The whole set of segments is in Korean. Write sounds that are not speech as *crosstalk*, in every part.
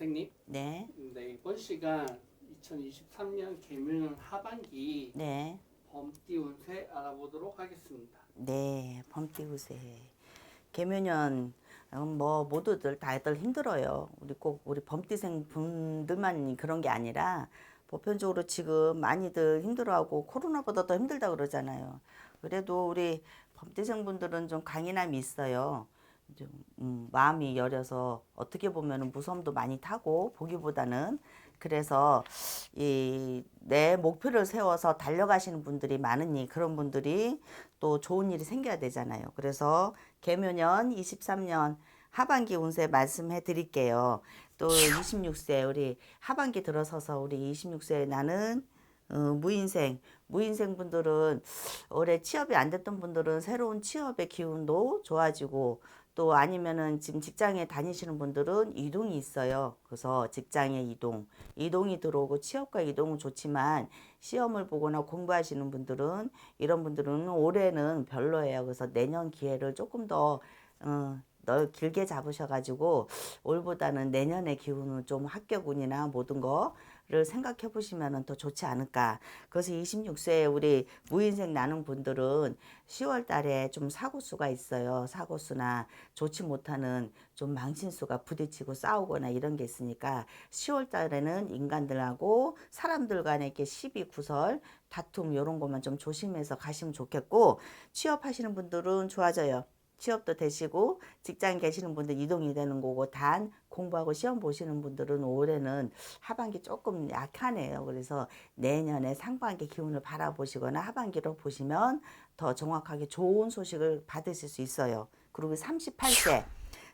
선생님, 네, 네, 이번 시간 2023년 개묘년 하반기 네, 범띠 운세 알아보도록 하겠습니다. 네, 범띠우세. 개묘년 음, 뭐 모두들 다들 힘들어요. 우리 꼭 우리 범띠생 분들만 그런 게 아니라 보편적으로 지금 많이들 힘들어하고 코로나보다 더 힘들다 그러잖아요. 그래도 우리 범띠생 분들은 좀 강인함이 있어요. 좀 음, 마음이 여려서 어떻게 보면 무서움도 많이 타고 보기보다는 그래서 이 내 목표를 세워서 달려가시는 분들이 많으니 그런 분들이 또 좋은 일이 생겨야 되잖아요. 그래서 개묘년 23년 하반기 운세 말씀해 드릴게요. 또 26세 우리 하반기 들어서서 우리 26세 나는 어, 무인생 무인생 분들은 올해 취업이 안 됐던 분들은 새로운 취업의 기운도 좋아지고 또 아니면은 지금 직장에 다니시는 분들은 이동이 있어요. 그래서 직장의 이동, 이동이 들어오고 취업과 이동은 좋지만 시험을 보거나 공부하시는 분들은 이런 분들은 올해는 별로예요. 그래서 내년 기회를 조금 더 어, 넓 길게 잡으셔가지고 올보다는 내년의 기운을 좀 합격운이나 모든 거를 생각해 보시면 더 좋지 않을까. 그래서 26세 우리 무인생 나는 분들은 10월 달에 좀 사고수가 있어요. 사고수나 좋지 못하는 좀 망신수가 부딪히고 싸우거나 이런 게 있으니까 10월 달에는 인간들하고 사람들 간의 이렇게 시비 구설, 다툼 이런 것만 좀 조심해서 가시면 좋겠고 취업하시는 분들은 좋아져요. 취업도 되시고 직장 계시는 분들 이동이 되는 거고 단 공부하고 시험 보시는 분들은 올해는 하반기 조금 약하네요. 그래서 내년에 상반기 기운을 바라보시거나 하반기로 보시면 더 정확하게 좋은 소식을 받으실 수 있어요. 그리고 38세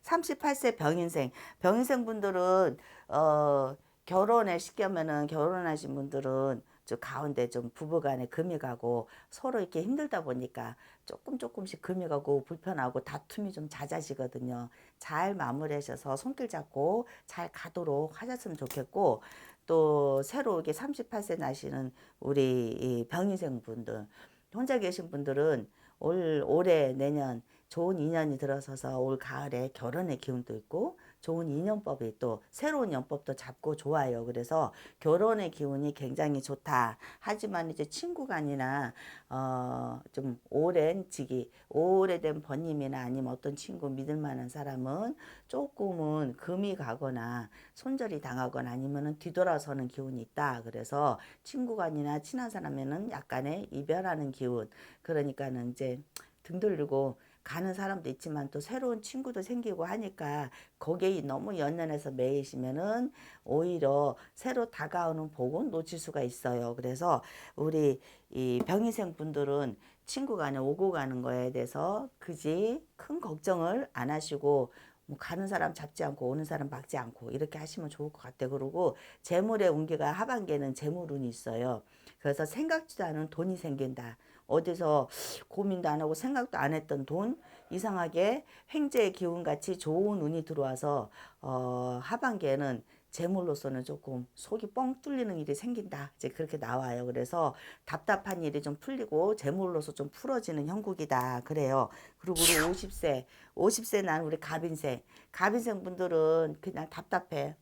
38세 병인생 병인생 분들은 어 결혼에 시켜면은 결혼하신 분들은 저 가운데 좀 부부간에 금이 가고 서로 이렇게 힘들다 보니까 조금 조금씩 금이 가고 불편하고 다툼이 좀 잦아지거든요. 잘 마무리하셔서 손길 잡고 잘 가도록 하셨으면 좋겠고 또 새로 이게 38세 나시는 우리 이 병인생 분들 혼자 계신 분들은 올 올해 내년 좋은 인연이 들어서서 올 가을에 결혼의 기운도 있고 좋은 인연법이 또 새로운 연법도 잡고 좋아요. 그래서 결혼의 기운이 굉장히 좋다. 하지만 이제 친구 간이나 어 좀 오랜 지기 오래된 번님이나 아니면 어떤 친구 믿을 만한 사람은 조금은 금이 가거나 손절이 당하거나 아니면은 뒤돌아서는 기운이 있다. 그래서 친구 간이나 친한 사람에는 약간의 이별하는 기운. 그러니까는 이제 등 돌리고 가는 사람도 있지만 또 새로운 친구도 생기고 하니까 거기에 너무 연연해서 매이시면은 오히려 새로 다가오는 복은 놓칠 수가 있어요. 그래서 우리 이 병인생 분들은 친구 간에 오고 가는 거에 대해서 그지 큰 걱정을 안 하시고 뭐 가는 사람 잡지 않고 오는 사람 막지 않고 이렇게 하시면 좋을 것 같아요. 그리고 재물의 운기가 하반기에는 재물운이 있어요. 그래서 생각지도 않은 돈이 생긴다. 어디서 고민도 안 하고 생각도 안 했던 돈 이상하게 횡재의 기운 같이 좋은 운이 들어와서 어 하반기에는 재물로서는 조금 속이 뻥 뚫리는 일이 생긴다. 이제 그렇게 나와요. 그래서 답답한 일이 좀 풀리고 재물로서 좀 풀어지는 형국이다. 그래요. 그리고 우리 50세, 50세 난 우리 갑인생. 갑인생 분들은 그냥 답답해.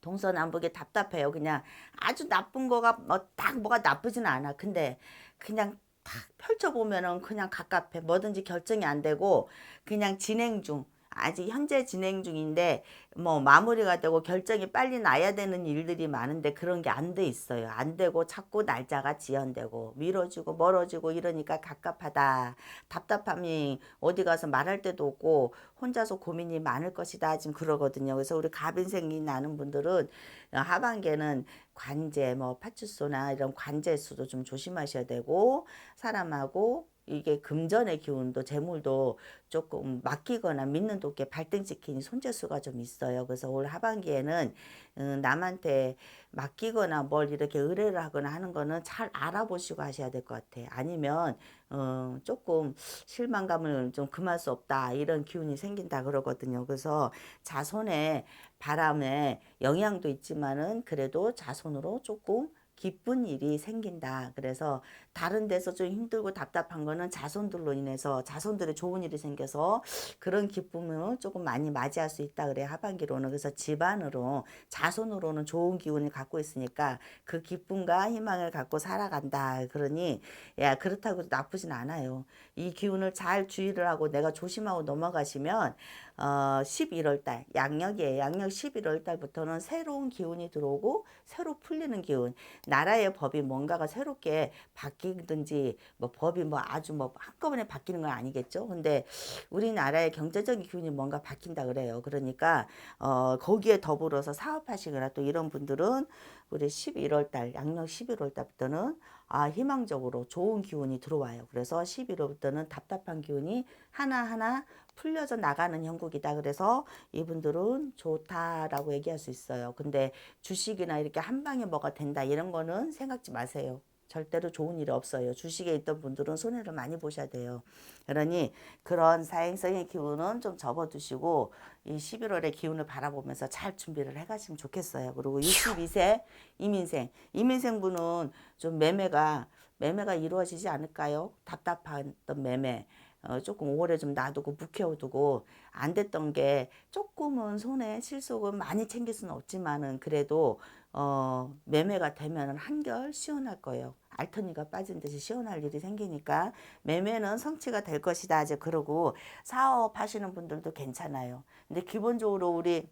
동서남북에 답답해요. 그냥 아주 나쁜 거가 뭐 딱 뭐가 나쁘지는 않아. 근데 그냥 딱 펼쳐보면은 그냥 갑갑해. 뭐든지 결정이 안 되고 그냥 진행 중. 아직 현재 진행 중인데 뭐 마무리가 되고 결정이 빨리 나야 되는 일들이 많은데 그런 게 안 돼 있어요. 안 되고 자꾸 날짜가 지연되고 미뤄지고 멀어지고 이러니까 갑갑하다. 답답함이 어디 가서 말할 데도 없고 혼자서 고민이 많을 것이다. 지금 그러거든요. 그래서 우리 갑인생이 나는 분들은 하반기에는 관제 뭐 파출소나 이런 관제수도 좀 조심하셔야 되고 사람하고 이게 금전의 기운도 재물도 조금 맡기거나 믿는 도께 발등찍힌 손재수가 좀 있어요. 그래서 올 하반기에는 음, 남한테 맡기거나 뭘 이렇게 의뢰를 하거나 하는 거는 잘 알아보시고 하셔야 될 것 같아요. 아니면 어, 조금 실망감을 좀 금할 수 없다 이런 기운이 생긴다 그러거든요. 그래서 자손의 바람에 영향도 있지만은 그래도 자손으로 조금 기쁜 일이 생긴다. 그래서 다른 데서 좀 힘들고 답답한 거는 자손들로 인해서 자손들의 좋은 일이 생겨서 그런 기쁨을 조금 많이 맞이할 수 있다 그래 하반기로는. 그래서 집안으로 자손으로는 좋은 기운을 갖고 있으니까 그 기쁨과 희망을 갖고 살아간다. 그러니 야 그렇다고 나쁘진 않아요. 이 기운을 잘 주의를 하고 내가 조심하고 넘어가시면 어 11월 달 양력이에요 양력 11월 달부터는 새로운 기운이 들어오고 새로 풀리는 기운 나라의 법이 뭔가가 새롭게 바뀌든지 뭐 법이 뭐 아주 뭐 한꺼번에 바뀌는 건 아니겠죠. 근데 우리나라의 경제적인 기운이 뭔가 바뀐다 그래요. 그러니까 어 거기에 더불어서 사업하시거나 또 이런 분들은 우리 11월 달 양력 11월 달부터는 아 희망적으로 좋은 기운이 들어와요. 그래서 11월부터는 답답한 기운이 하나하나 풀려져 나가는 형국이다. 그래서 이분들은 좋다라고 얘기할 수 있어요. 근데 주식이나 이렇게 한 방에 뭐가 된다 이런 거는 생각지 마세요. 절대로 좋은 일이 없어요. 주식에 있던 분들은 손해를 많이 보셔야 돼요. 그러니 그런 사행성의 기운은 좀 접어두시고 이 11월의 기운을 바라보면서 잘 준비를 해가시면 좋겠어요. 그리고 62세 이민생, 이민생 분은 좀 매매가 매매가 이루어지지 않을까요? 답답한 매매. 어, 조금 오래 좀 놔두고 묵혀두고 안 됐던 게 조금은 손에 실속은 많이 챙길 수는 없지만은 그래도 어, 매매가 되면 한결 시원할 거예요. 알턴이가 빠진 듯이 시원할 일이 생기니까 매매는 성취가 될 것이다. 이제 그러고 사업 하시는 분들도 괜찮아요. 근데 기본적으로 우리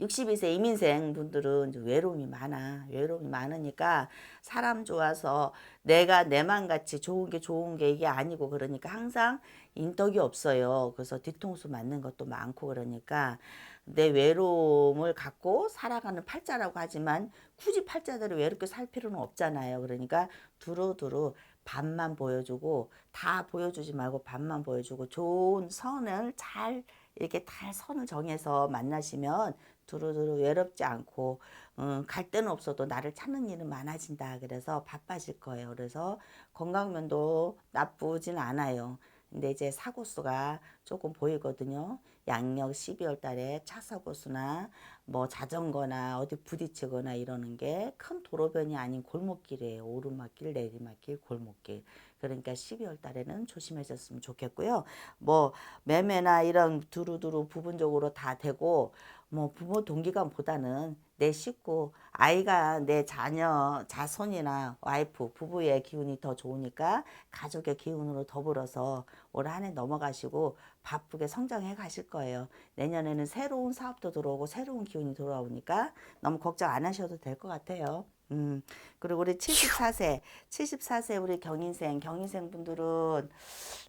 62세 이민생 분들은 외로움이 많아. 외로움이 많으니까 사람 좋아서 내가 내만 같이 좋은 게 좋은 게 이게 아니고 그러니까 항상 인덕이 없어요. 그래서 뒤통수 맞는 것도 많고 그러니까 내 외로움을 갖고 살아가는 팔자라고 하지만 굳이 팔자대로 외롭게 살 필요는 없잖아요. 그러니까 두루두루 반만 보여주고 다 보여주지 말고 반만 보여주고 좋은 선을 잘 이렇게 잘 선을 정해서 만나시면 두루두루 외롭지 않고 음, 갈 데는 없어도 나를 찾는 일은 많아진다. 그래서 바빠질 거예요. 그래서 건강면도 나쁘진 않아요. 근데 이제 사고 수가 조금 보이거든요. 양력 12월 달에 차 사고 수나 뭐 자전거나 어디 부딪히거나 이러는 게 큰 도로변이 아닌 골목길이에요. 오르막길, 내리막길, 골목길. 그러니까 12월 달에는 조심하셨으면 좋겠고요. 뭐 매매나 이런 두루두루 부분적으로 다 되고 뭐 부모 동기간보다는 내 식구, 아이가 내 자녀, 자손이나 와이프, 부부의 기운이 더 좋으니까 가족의 기운으로 더불어서 올 한 해 넘어가시고 바쁘게 성장해 가실 거예요. 내년에는 새로운 사업도 들어오고 새로운 기운이 돌아오니까 너무 걱정 안 하셔도 될 것 같아요. 음, 그리고 우리 74세, 74세 우리 경인생, 경인생 분들은,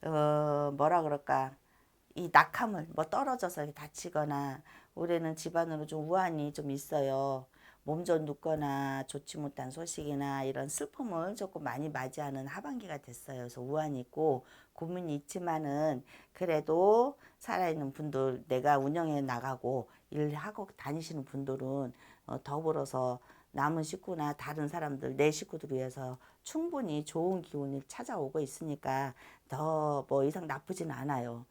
어, 뭐라 그럴까. 이 낙함을 뭐 떨어져서 다치거나 올해는 집안으로 좀 우환이 좀 있어요. 몸좀 눕거나 좋지 못한 소식이나 이런 슬픔을 조금 많이 맞이하는 하반기가 됐어요. 그래서 우환이 있고 고민이 있지만은 그래도 살아있는 분들 내가 운영해 나가고 일하고 다니시는 분들은 어, 더불어서 남은 식구나 다른 사람들 내 식구들 위해서 충분히 좋은 기운이 찾아오고 있으니까 더 뭐 이상 나쁘진 않아요.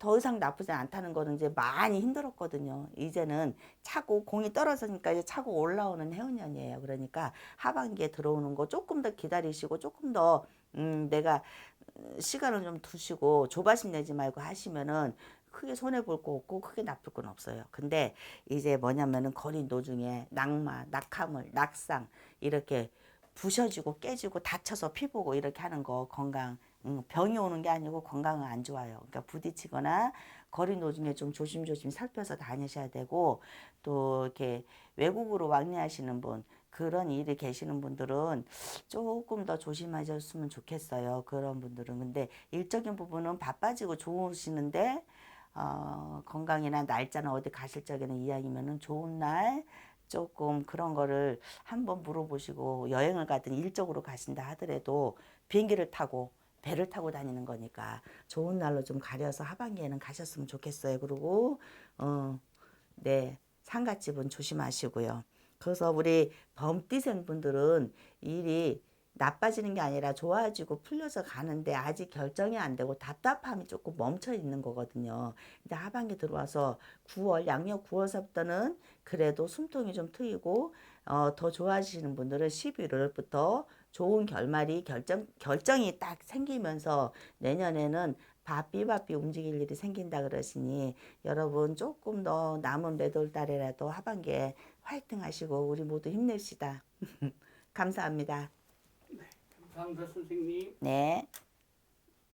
더 이상 나쁘지 않다는 거는 이제 많이 힘들었거든요. 이제는 차고 공이 떨어지니까 이제 차고 올라오는 해운년이에요. 그러니까 하반기에 들어오는 거 조금 더 기다리시고 조금 더 음, 내가 시간을 좀 두시고 조바심 내지 말고 하시면은 크게 손해 볼 거 없고 크게 나쁠 건 없어요. 근데 이제 뭐냐면은 거리 노중에 낙마, 낙하물, 낙상 이렇게 부셔지고 깨지고 다쳐서 피 보고 이렇게 하는 거 건강 음, 병이 오는 게 아니고 건강은 안 좋아요. 그러니까 부딪히거나 거리 노중에 좀 조심조심 살펴서 다니셔야 되고 또 이렇게 외국으로 왕래하시는 분 그런 일이 계시는 분들은 조금 더 조심하셨으면 좋겠어요. 그런 분들은 근데 일적인 부분은 바빠지고 좋으시는데 어, 건강이나 날짜나 어디 가실 적에는 이왕이면은 좋은 날 조금 그런 거를 한번 물어보시고 여행을 가든 일적으로 가신다 하더라도 비행기를 타고 배를 타고 다니는 거니까 좋은 날로 좀 가려서 하반기에는 가셨으면 좋겠어요. 그리고 어, 네 상갓집은 조심하시고요. 그래서 우리 범띠생 분들은 일이 나빠지는 게 아니라 좋아지고 풀려서 가는데 아직 결정이 안 되고 답답함이 조금 멈춰 있는 거거든요. 근데 하반기 들어와서 9월 양력 9월서부터는 그래도 숨통이 좀 트이고 어, 더 좋아지시는 분들은 11월부터 좋은 결말이 결정 결정이 딱 생기면서 내년에는 바삐바삐 움직일 일이 생긴다 그러시니 여러분 조금 더 남은 매돌 달에라도 하반기에 화이팅 하시고 우리 모두 힘냅시다. *laughs* 감사합니다. 감사합니다, 선생님. 네.